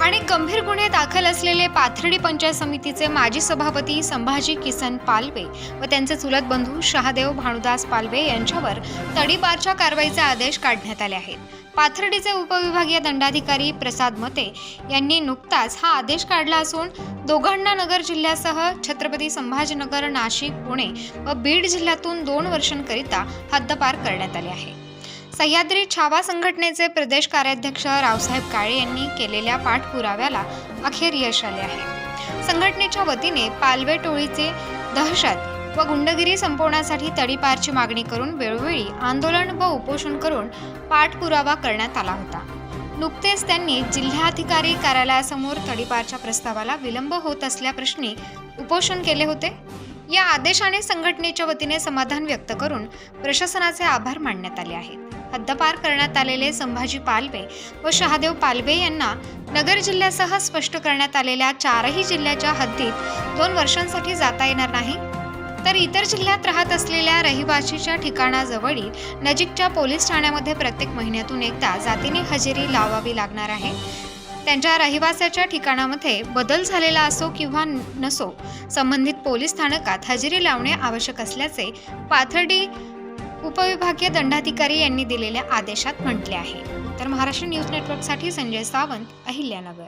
आणि गंभीर गुन्हे दाखल असलेले पाथर्डी पंचायत समितीचे माजी सभापती संभाजी किसन पालवे व त्यांचे चुलत बंधू शहादेव भानुदास पालवे यांच्यावर तडीपारच्या कारवाईचे आदेश काढण्यात आले आहेत. पाथर्डीचे उपविभागीय दंडाधिकारी प्रसाद मते यांनी नुकताच हा आदेश काढला असून दोघांना नगर जिल्ह्यासह छत्रपती संभाजीनगर नाशिक पुणे व बीड जिल्ह्यातून दोन वर्षांकरिता हद्दपार करण्यात आले आहे. सह्याद्री छावा संघटनेचे प्रदेश कार्याध्यक्ष रावसाहेब काळे यांनी केलेल्या पाठपुराव्याला अखेर यश आले आहे. संघटनेच्या वतीने पालवे टोळीचे दहशत व गुंडगिरी संपवण्यासाठी तडीपारची मागणी करून वेळोवेळी आंदोलन व उपोषण करून पाठपुरावा करण्यात आला होता. नुकतेच त्यांनी जिल्हाधिकारी कार्यालयासमोर तडीपारच्या प्रस्तावाला विलंब होत असल्याप्रश्नी उपोषण केले होते. या आदेशाने संघटनेच्या वतीने समाधान व्यक्त करून प्रशासनाचे आभार मानण्यात आले आहेत. हद्दपार करण्यात आलेले संभाजी पालवे व शहादेव पालवे यांना नगर जिल्ह्यासह स्पष्ट करण्यात आलेल्या चारही जिल्ह्याच्या हद्दीत दोन वर्षांसाठी जाता येणार नाही. तर इतर जिल्ह्यात राहत असलेल्या रहिवाशीच्या ठिकाणाजवळील नजीकच्या पोलीस ठाण्यामध्ये प्रत्येक महिन्यातून एकदा जातीने हजेरी लावावी लागणार आहे. त्यांच्या रहिवासाच्या ठिकाणामध्ये बदल झालेला असो किंवा नसो संबंधित पोलीस स्थानकात हजेरी लावणे आवश्यक असल्याचे पाथर्डी उपविभागीय दंडाधिकारी यांनी दिलेल्या आदेशात म्हटले आहे. तर महाराष्ट्र न्यूज नेटवर्कसाठी संजय सावंत अहिल्यानगर.